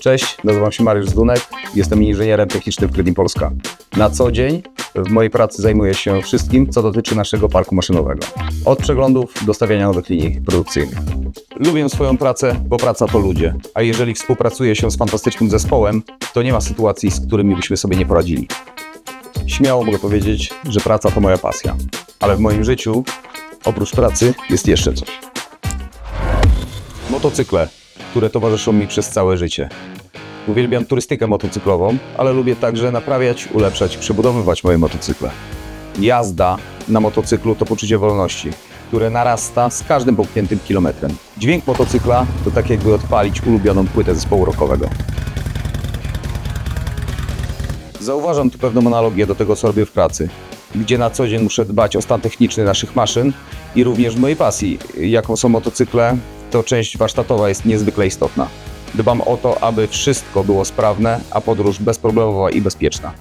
Cześć, nazywam się Mariusz Zdunek, jestem inżynierem technicznym w Gredin Polska. Na co dzień w mojej pracy zajmuję się wszystkim, co dotyczy naszego parku maszynowego. Od przeglądów do stawiania nowych linii produkcyjnych. Lubię swoją pracę, bo praca to ludzie, a jeżeli współpracuje się z fantastycznym zespołem, to nie ma sytuacji, z którymi byśmy sobie nie poradzili. Śmiało mogę powiedzieć, że praca to moja pasja, ale w moim życiu, oprócz pracy, jest jeszcze coś. Motocykle, które towarzyszą mi przez całe życie. Uwielbiam turystykę motocyklową, ale lubię także naprawiać, ulepszać, przebudowywać moje motocykle. Jazda na motocyklu to poczucie wolności, które narasta z każdym popchniętym kilometrem. Dźwięk motocykla to tak jakby odpalić ulubioną płytę zespołu rockowego. Zauważam tu pewną analogię do tego, co robię w pracy, gdzie na co dzień muszę dbać o stan techniczny naszych maszyn i również mojej pasji, jaką są motocykle, to część warsztatowa jest niezwykle istotna. Dbam o to, aby wszystko było sprawne, a podróż bezproblemowa i bezpieczna.